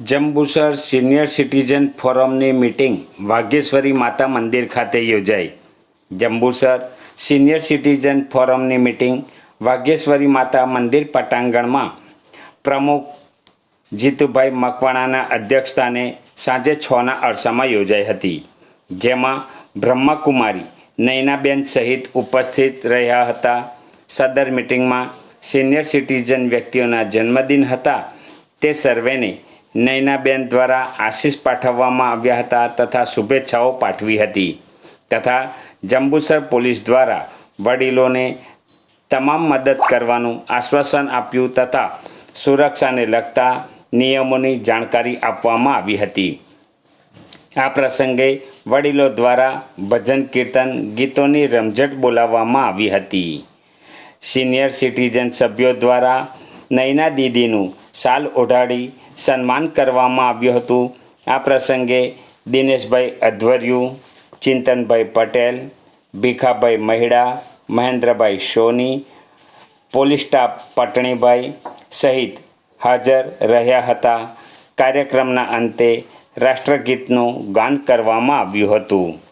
Jambusar senior citizen ફોરમની meeting Vagheshwari માતા મંદિર ખાતે યોજાઈ. જંબુસર સિનિયર સિટીઝન ફોરમની મિટિંગ વાઘેશ્વરી માતા મંદિર પટાંગણમાં પ્રમુખ જીતુભાઈ મકવાણાના અધ્યક્ષસ્થાને સાંજે છના અરસામાં યોજાઈ હતી, જેમાં બ્રહ્મકુમારી નૈનાબેન સહિત ઉપસ્થિત રહ્યા હતા. સદર મિટિંગમાં સિનિયર સિટીઝન વ્યક્તિઓના જન્મદિન હતા. તે સર્વેને નયનાબેન દ્વારા આશીષ પાઠવવામાં આવ્યા હતા તથા શુભેચ્છાઓ પાઠવી હતી તથા જંબુસર પોલીસ દ્વારા વડીલોને તમામ મદદ કરવાનું આશ્વાસન આપ્યું તથા સુરક્ષાને લગતા નિયમોની જાણકારી આપવામાં આવી હતી. આ પ્રસંગે વડીલો દ્વારા ભજન કીર્તન ગીતોની રમઝટ બોલાવવામાં આવી હતી. સિનિયર સિટીઝન સભ્યો દ્વારા નૈના દીદીનું શાલ ઓઢાડી સન્માન કરવામાં આવ્યું હતું. આ પ્રસંગે દિનેશભાઈ અધ્વર્યુ, ચિંતનભાઈ પટેલ, ભીખાભાઈ મહિડા, મહેન્દ્રભાઈ સોની, પોલીસ સ્ટાફ પટણીભાઈ સહિત હાજર રહ્યા હતા. કાર્યક્રમના અંતે રાષ્ટ્રગીતનું ગાન કરવામાં આવ્યું હતું.